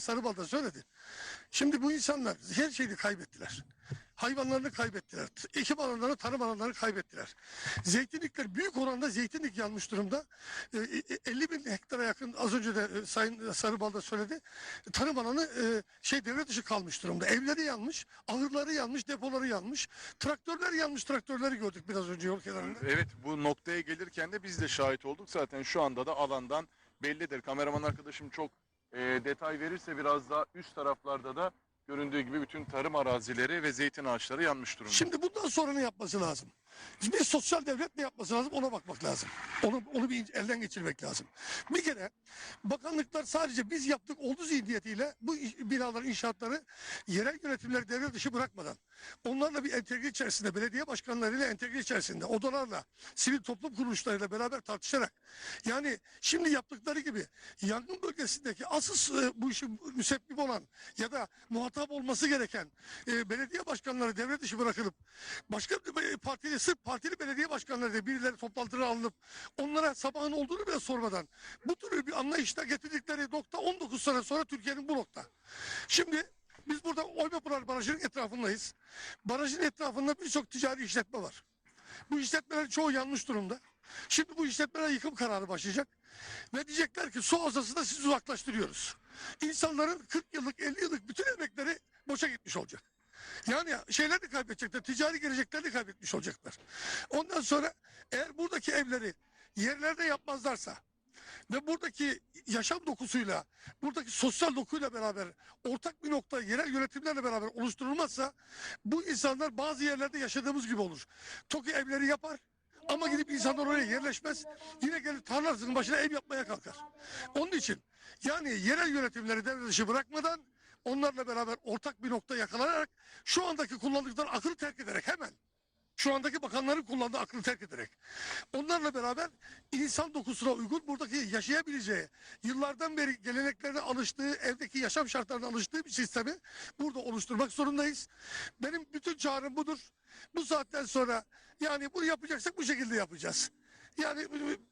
Sarıbal'da söyledi. Şimdi bu insanlar her şeyi kaybettiler. Hayvanlarını kaybettiler. Ekim alanlarını, tarım alanlarını kaybettiler. Zeytinlikler büyük oranda zeytinlik yanmış durumda. E, e, 50 bin hektara yakın az önce de e, Sayın Sarıbal söyledi. Tarım alanı e, şey devre dışı kalmış durumda. Evleri yanmış, ahırları yanmış, depoları yanmış. Traktörler yanmış, traktörleri gördük biraz önce yol kenarında. Evet bu noktaya gelirken de biz de şahit olduk. Zaten şu anda da alandan bellidir. Kameraman arkadaşım çok e, detay verirse biraz daha üst taraflarda da göründüğü gibi bütün tarım arazileri ve zeytin ağaçları yanmış durumda. Şimdi bundan sonra ne yapması lazım? Bir sosyal devlet ne yapması lazım ona bakmak lazım. Onu, onu bir elden geçirmek lazım. Bir kere bakanlıklar sadece biz yaptık oldu zihniyetiyle bu binaların inşaatları yerel yönetimleri devre dışı bırakmadan onlarla bir entegre içerisinde belediye başkanlarıyla entegre içerisinde odalarla sivil toplum kuruluşlarıyla beraber tartışarak yani şimdi yaptıkları gibi yangın bölgesindeki asıl e, bu işin müsebbip olan ya da muhatap olması gereken e, belediye başkanları devre dışı bırakılıp başka bir partili sırf partili belediye başkanları da birileri toplantıya alınıp onlara sabahın olduğunu bile sormadan bu tür bir anlayışla getirdikleri nokta 19 sene sonra Türkiye'nin bu nokta. Şimdi biz burada Oymapınar Barajı'nın etrafındayız. Barajın etrafında birçok ticari işletme var. Bu işletmelerin çoğu yanlış durumda. Şimdi bu işletmeler yıkım kararı başlayacak. Ve diyecekler ki su havzasında sizi uzaklaştırıyoruz. İnsanların 40 yıllık 50 yıllık bütün emekleri boşa gitmiş olacak. Yani şeyler de kaybedecekler, ticari geleceklerini de kaybetmiş olacaklar. Ondan sonra eğer buradaki evleri yerlerde yapmazlarsa ve buradaki yaşam dokusuyla, buradaki sosyal dokuyla beraber ortak bir nokta yerel yönetimlerle beraber oluşturulmazsa bu insanlar bazı yerlerde yaşadığımız gibi olur. TOKİ evleri yapar ama gidip insanlar oraya yerleşmez. Yine gelir tarlasının başına ev yapmaya kalkar. Onun için yani yerel yönetimleri devre dışı bırakmadan onlarla beraber ortak bir nokta yakalanarak şu andaki kullandıkları akıllı terk ederek hemen şu andaki bakanların kullandığı aklı terk ederek onlarla beraber insan dokusuna uygun buradaki yaşayabileceği yıllardan beri geleneklerine alıştığı evdeki yaşam şartlarına alıştığı bir sistemi burada oluşturmak zorundayız. Benim bütün çağrım budur. Bu saatten sonra yani bunu yapacaksak bu şekilde yapacağız. Yani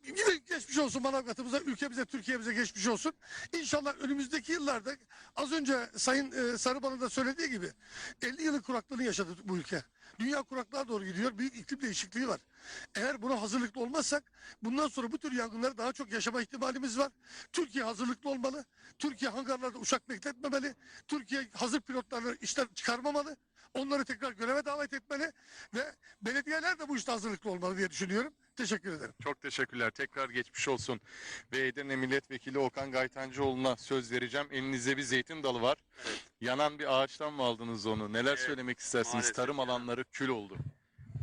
yine geçmiş olsun Manavgat'ımıza, ülkemize, Türkiye'mize geçmiş olsun. İnşallah önümüzdeki yıllarda az önce Sayın e, da söylediği gibi 50 yıllık kuraklığını yaşadı bu ülke. Dünya kuraklığa doğru gidiyor. Büyük iklim değişikliği var. Eğer buna hazırlıklı olmazsak bundan sonra bu tür yangınları daha çok yaşama ihtimalimiz var. Türkiye hazırlıklı olmalı. Türkiye hangarlarda uçak bekletmemeli. Türkiye hazır pilotlarını işten çıkarmamalı. Onları tekrar göreve davet etmeli ve belediyeler de bu işte hazırlıklı olmalı diye düşünüyorum. Teşekkür ederim. Çok teşekkürler. Tekrar geçmiş olsun. Ve Edirne Milletvekili Okan Gaytancıoğlu'na söz vereceğim. Elinizde bir zeytin dalı var. Yanan bir ağaçtan mı aldınız onu? Neler Evet, söylemek istersiniz? maalesef Tarım yani. alanları kül oldu.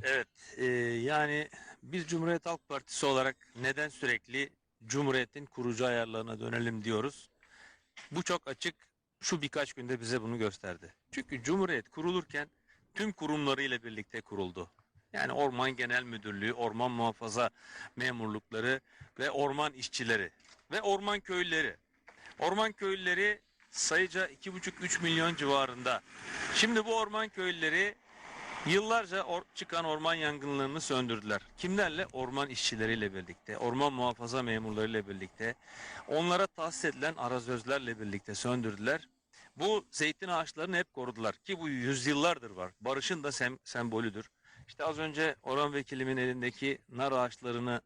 Evet, e, yani biz Cumhuriyet Halk Partisi olarak neden sürekli Cumhuriyet'in kurucu ayarlarına dönelim diyoruz? Bu çok açık. Şu birkaç günde bize bunu gösterdi. Çünkü Cumhuriyet kurulurken tüm kurumlarıyla birlikte kuruldu. Yani Orman Genel Müdürlüğü, Orman Muhafaza Memurlukları ve orman işçileri ve orman köylüleri. Orman köylüleri sayıca 2,5-3 milyon civarında. Şimdi bu orman köylüleri Yıllarca or- çıkan orman yangınlarını söndürdüler. Kimlerle? Orman işçileriyle birlikte, orman muhafaza memurlarıyla birlikte, onlara tahsis edilen arazözlerle birlikte söndürdüler. Bu zeytin ağaçlarını hep korudular ki bu yüzyıllardır var. Barışın da sem- sembolüdür. İşte az önce Orhan Vekilimin elindeki nar ağaçlarını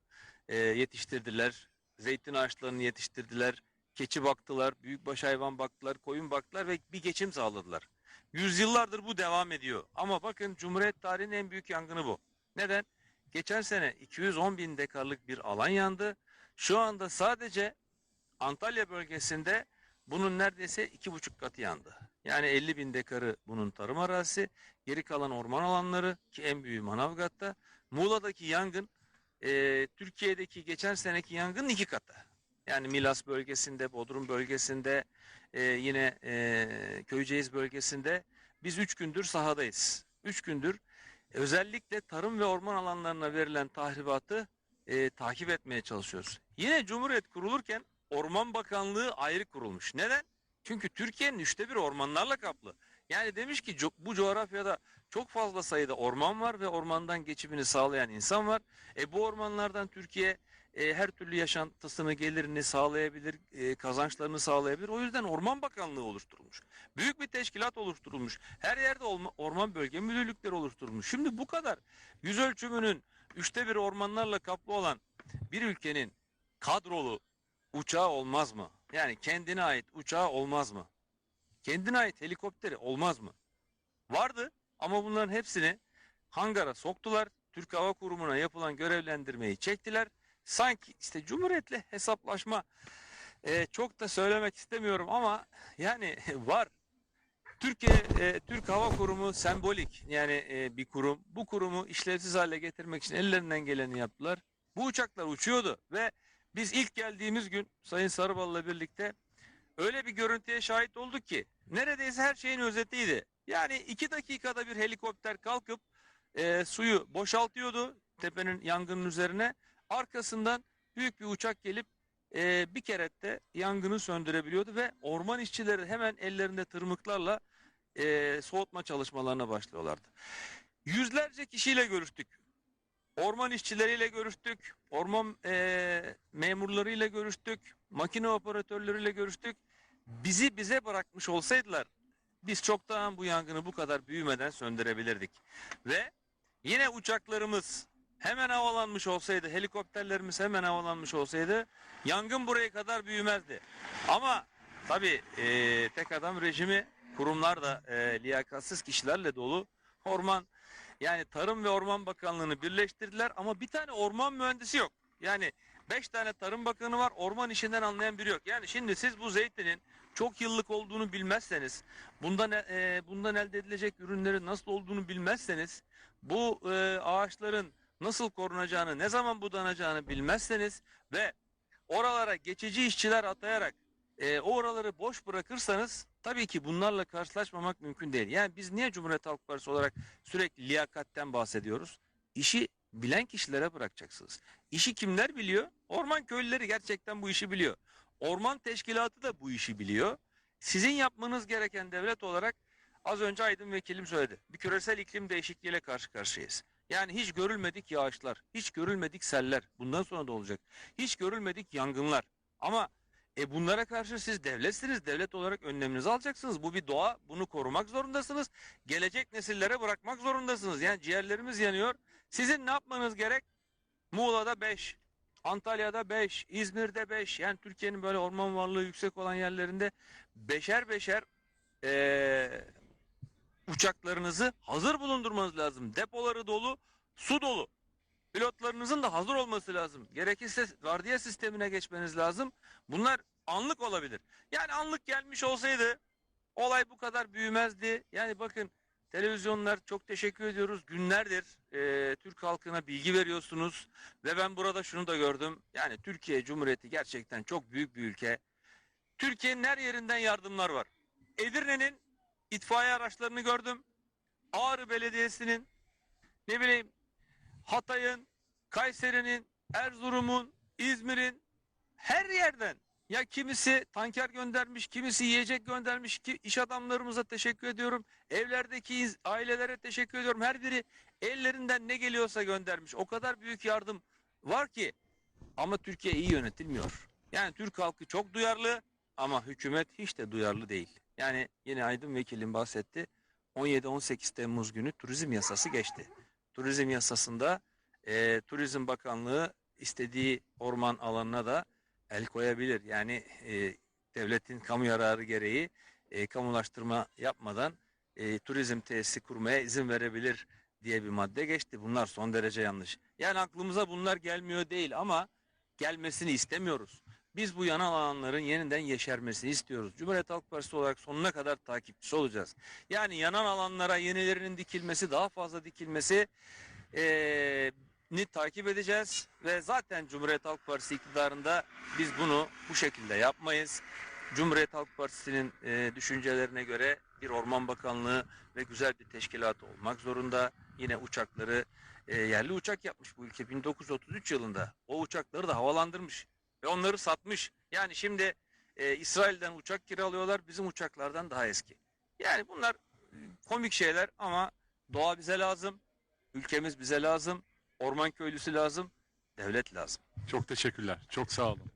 e, yetiştirdiler. Zeytin ağaçlarını yetiştirdiler. Keçi baktılar, büyükbaş hayvan baktılar, koyun baktılar ve bir geçim sağladılar. Yüzyıllardır bu devam ediyor. Ama bakın Cumhuriyet tarihinin en büyük yangını bu. Neden? Geçen sene 210 bin dekarlık bir alan yandı. Şu anda sadece Antalya bölgesinde bunun neredeyse iki buçuk katı yandı. Yani 50 bin dekarı bunun tarım arazisi, geri kalan orman alanları ki en büyüğü Manavgat'ta. Muğla'daki yangın e, Türkiye'deki geçen seneki yangının iki katı. Yani Milas bölgesinde, Bodrum bölgesinde, e, yine e, Köyceğiz bölgesinde biz üç gündür sahadayız. Üç gündür özellikle tarım ve orman alanlarına verilen tahribatı e, takip etmeye çalışıyoruz. Yine Cumhuriyet kurulurken Orman Bakanlığı ayrı kurulmuş. Neden? Çünkü Türkiye'nin üçte bir ormanlarla kaplı. Yani demiş ki bu coğrafyada çok fazla sayıda orman var ve ormandan geçimini sağlayan insan var. E bu ormanlardan Türkiye e, her türlü yaşantısını, gelirini sağlayabilir, e, kazançlarını sağlayabilir. O yüzden Orman Bakanlığı oluşturulmuş. Büyük bir teşkilat oluşturulmuş. Her yerde olma- orman bölge müdürlükleri oluşturulmuş. Şimdi bu kadar yüz ölçümünün üçte bir ormanlarla kaplı olan bir ülkenin kadrolu uçağı olmaz mı? Yani kendine ait uçağı olmaz mı? Kendine ait helikopteri olmaz mı? Vardı ama bunların hepsini hangara soktular. Türk Hava Kurumu'na yapılan görevlendirmeyi çektiler. Sanki işte Cumhuriyet'le hesaplaşma e, çok da söylemek istemiyorum ama yani var. Türkiye e, Türk Hava Kurumu sembolik yani e, bir kurum. Bu kurumu işlevsiz hale getirmek için ellerinden geleni yaptılar. Bu uçaklar uçuyordu ve biz ilk geldiğimiz gün Sayın Sarıbal'la birlikte öyle bir görüntüye şahit olduk ki neredeyse her şeyin özetiydi. Yani iki dakikada bir helikopter kalkıp e, suyu boşaltıyordu tepenin yangının üzerine. Arkasından büyük bir uçak gelip e, bir kerette yangını söndürebiliyordu ve orman işçileri hemen ellerinde tırmıklarla e, soğutma çalışmalarına başlıyorlardı. Yüzlerce kişiyle görüştük. Orman işçileriyle görüştük, orman e, memurlarıyla görüştük, makine operatörleriyle görüştük. Bizi bize bırakmış olsaydılar biz çoktan bu yangını bu kadar büyümeden söndürebilirdik. Ve yine uçaklarımız hemen havalanmış olsaydı, helikopterlerimiz hemen havalanmış olsaydı yangın buraya kadar büyümezdi. Ama tabii e, tek adam rejimi kurumlar da e, liyakatsiz kişilerle dolu. Orman yani Tarım ve Orman Bakanlığı'nı birleştirdiler ama bir tane orman mühendisi yok. Yani beş tane Tarım Bakanı var, orman işinden anlayan biri yok. Yani şimdi siz bu zeytinin çok yıllık olduğunu bilmezseniz, bundan e, bundan elde edilecek ürünlerin nasıl olduğunu bilmezseniz, bu e, ağaçların nasıl korunacağını, ne zaman budanacağını bilmezseniz ve oralara geçici işçiler atayarak e, oraları boş bırakırsanız tabii ki bunlarla karşılaşmamak mümkün değil. Yani biz niye Cumhuriyet Halk Partisi olarak sürekli liyakatten bahsediyoruz? İşi bilen kişilere bırakacaksınız. İşi kimler biliyor? Orman köylüleri gerçekten bu işi biliyor. Orman teşkilatı da bu işi biliyor. Sizin yapmanız gereken devlet olarak az önce Aydın Vekilim söyledi. Bir küresel iklim değişikliğiyle karşı karşıyayız. Yani hiç görülmedik yağışlar, hiç görülmedik seller. Bundan sonra da olacak. Hiç görülmedik yangınlar. Ama e bunlara karşı siz devletsiniz. Devlet olarak önleminizi alacaksınız. Bu bir doğa. Bunu korumak zorundasınız. Gelecek nesillere bırakmak zorundasınız. Yani ciğerlerimiz yanıyor. Sizin ne yapmanız gerek? Muğla'da 5, Antalya'da 5, İzmir'de 5. Yani Türkiye'nin böyle orman varlığı yüksek olan yerlerinde beşer beşer eee, uçaklarınızı hazır bulundurmanız lazım. Depoları dolu, su dolu. Pilotlarınızın da hazır olması lazım. Gerekirse vardiya sistemine geçmeniz lazım. Bunlar anlık olabilir. Yani anlık gelmiş olsaydı olay bu kadar büyümezdi. Yani bakın televizyonlar çok teşekkür ediyoruz. Günlerdir eee, Türk halkına bilgi veriyorsunuz. Ve ben burada şunu da gördüm. Yani Türkiye Cumhuriyeti gerçekten çok büyük bir ülke. Türkiye'nin her yerinden yardımlar var. Edirne'nin itfaiye araçlarını gördüm. Ağrı Belediyesi'nin ne bileyim Hatay'ın, Kayseri'nin, Erzurum'un, İzmir'in her yerden ya kimisi tanker göndermiş, kimisi yiyecek göndermiş ki iş adamlarımıza teşekkür ediyorum. Evlerdeki ailelere teşekkür ediyorum. Her biri ellerinden ne geliyorsa göndermiş. O kadar büyük yardım var ki ama Türkiye iyi yönetilmiyor. Yani Türk halkı çok duyarlı ama hükümet hiç de duyarlı değil. Yani yine Aydın Vekil'in bahsetti. 17-18 Temmuz günü turizm yasası geçti. Turizm yasasında e, Turizm Bakanlığı istediği orman alanına da el koyabilir. Yani e, devletin kamu yararı gereği e, kamulaştırma yapmadan e, turizm tesisi kurmaya izin verebilir diye bir madde geçti. Bunlar son derece yanlış. Yani aklımıza bunlar gelmiyor değil ama gelmesini istemiyoruz. Biz bu yanal alanların yeniden yeşermesini istiyoruz. Cumhuriyet Halk Partisi olarak sonuna kadar takipçisi olacağız. Yani yanan alanlara yenilerinin dikilmesi, daha fazla dikilmesi eee, ni takip edeceğiz ve zaten Cumhuriyet Halk Partisi iktidarında biz bunu bu şekilde yapmayız. Cumhuriyet Halk Partisi'nin eee, düşüncelerine göre bir Orman Bakanlığı ve güzel bir teşkilat olmak zorunda. Yine uçakları eee, yerli uçak yapmış bu ülke 1933 yılında. O uçakları da havalandırmış ve onları satmış. Yani şimdi eee, İsrail'den uçak kiralıyorlar bizim uçaklardan daha eski. Yani bunlar e, komik şeyler ama doğa bize lazım. Ülkemiz bize lazım. Orman köylüsü lazım. devlet lazım. Çok teşekkürler. Çok sağ olun.